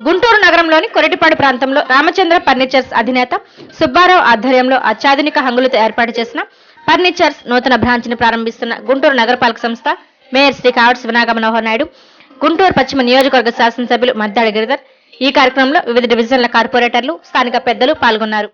గుంటూరు నగరంలోని కొరటిపాడు ప్రాంతంలో రామచంద్ర ఫర్నిచర్స్ అధినేత సుబ్బారావు ఆధ్వర్యంలో అత్యాధునిక హంగులతో ఏర్పాటు చేసిన ఫర్నిచర్స్ నూతన బ్రాంచ్ని ప్రారంభిస్తున్న గుంటూరు నగరపాలక సంస్థ మేయర్ శ్రీ కావటి శివనాగ మనోహర్ నాయుడు గుంటూరు పశ్చిమ నియోజకవర్గ శాసనసభ్యులు మద్దాడి గిరిధర్. ఈ కార్యక్రమంలో వివిధ డివిజన్ల కార్పొరేటర్లు స్థానిక పెద్దలు పాల్గొన్నారు.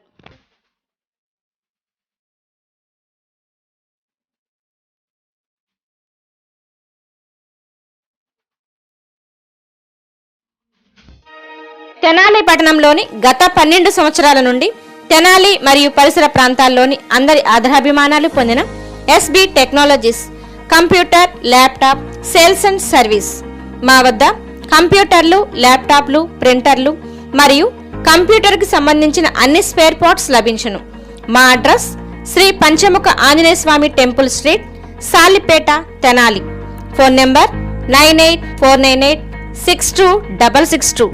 తెనాలి పట్టణంలోని గత పన్నెండు సంవత్సరాల నుండి తెనాలి మరియు పరిసర ప్రాంతాల్లోని అందరి ఆదరాభిమానాలు పొందిన SB technologies computer laptop sales and service. మా వద్ద కంప్యూటర్లు ల్యాప్టాప్లు ప్రింటర్లు మరియు కంప్యూటర్కి సంబంధించిన అన్ని స్పేర్ పార్ట్స్ లభించును. మా address Shri Panchamukha Anjaneya Swami temple street Salipeta Tenali. Phone number nine eight four nine eight six two double six two.